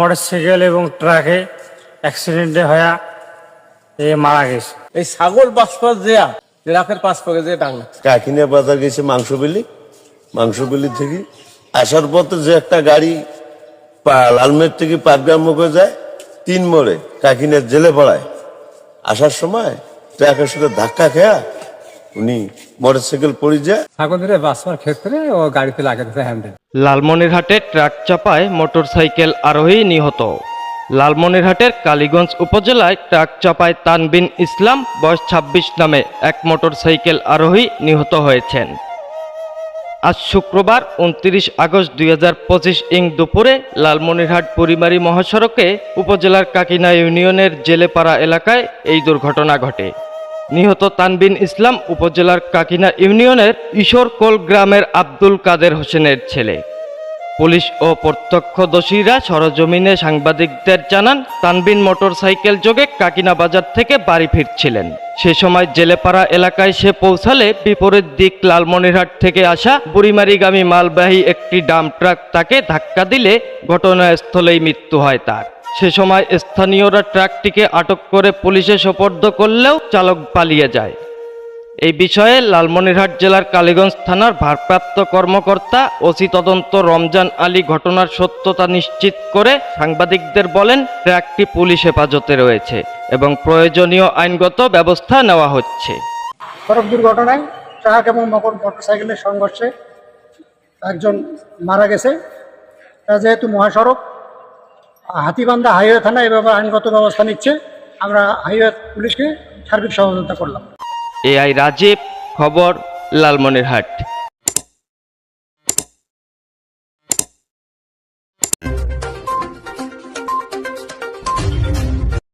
Motorcycle এবং ট্রাকে অ্যাক্সিডেন্টে হয়ে এ মারা গেছে। এই ছাগল বাসপাস দেয়া ট্রাকের পাশ পকে যে ডাংলা কাকিনা বাজার গেছে মাংস বিলি মাংস বিলি থেকে আসার পথে যে একটা গাড়ি পা- লালমের থেকে পাটগ্রাম মুখে যায় তিন মোড়ে কাকিনার জেলে পড়ায়। আসার সময় ট্রাকের সাথে ধাক্কা খেয়া উনি মোটরসাইকেল পড়ে যায়। ছাগল ধরে ক্ষেত্রে ও গাড়িতে লাগাতেছে হ্যান্ডেল লালমনিরহাটে ট্রাক চাপায় মোটরসাইকেল আরোহী নিহত। লালমনিরহাটের কালীগঞ্জ উপজেলায় ট্রাক চাপায় তানবিন ইসলাম বয়স ২৬ নামে এক মোটরসাইকেল আরোহী নিহত হয়েছেন। আজ শুক্রবার উনত্রিশ আগস্ট দুই হাজার পঁচিশ ইং দুপুরে লালমনিরহাট পরিমারি মহাসড়কে উপজেলার কাকিনা ইউনিয়নের জেলেপাড়া এলাকায় এই দুর্ঘটনা ঘটে। নিহত তানবিন ইসলাম উপজেলার কাকিনা ইউনিয়নের ঈশ্বরকোল গ্রামের আব্দুল কাদের হোসেনের ছেলে। পুলিশ ও প্রত্যক্ষদর্শীরা সরজমিনে সাংবাদিকদের জানান, তানবিন মোটরসাইকেল যোগে কাকিনা বাজার থেকে বাড়ি ফিরছিলেন। সে সময় জেলেপাড়া এলাকায় সে পৌঁছালে বিপরীত দিক লালমনিরহাট থেকে আসা বুড়িমারিগামী মালবাহী একটি ডাম ট্রাক তাকে ধাক্কা দিলে ঘটনাস্থলেই মৃত্যু হয় তার। সে সময় স্থানীয়রা ট্রাকটিকে আটক করে পুলিশে সোপর্দ করলেও চালক পালিয়ে যায়। এই বিষয়ে লালমনিরহাট জেলার কালীগঞ্জ থানার ভারপ্রাপ্ত কর্মকর্তা ওসি তদন্ত রমজান আলী ঘটনার সত্যতা নিশ্চিত করে সাংবাদিকদের বলেন, ট্রাকটি পুলিশ হেফাজতে রয়েছে এবং প্রয়োজনীয় আইনগত ব্যবস্থা নেওয়া হচ্ছে। সড়ক দুর্ঘটনায় ট্রাক এবং মোটর মোটরসাইকেলের সংঘর্ষে একজন মারা গেছে। যেহেতু মহাসড়ক হাতিবান্ধা হাইওয়ে থানা এ ব্যাপারে আইনগত ব্যবস্থা নিচ্ছে। আমরা হাইওয়ে পুলিশকে সার্বিক সহযোগিতা করলাম। এআই রাজীব, খবর, লালমনিরহাট।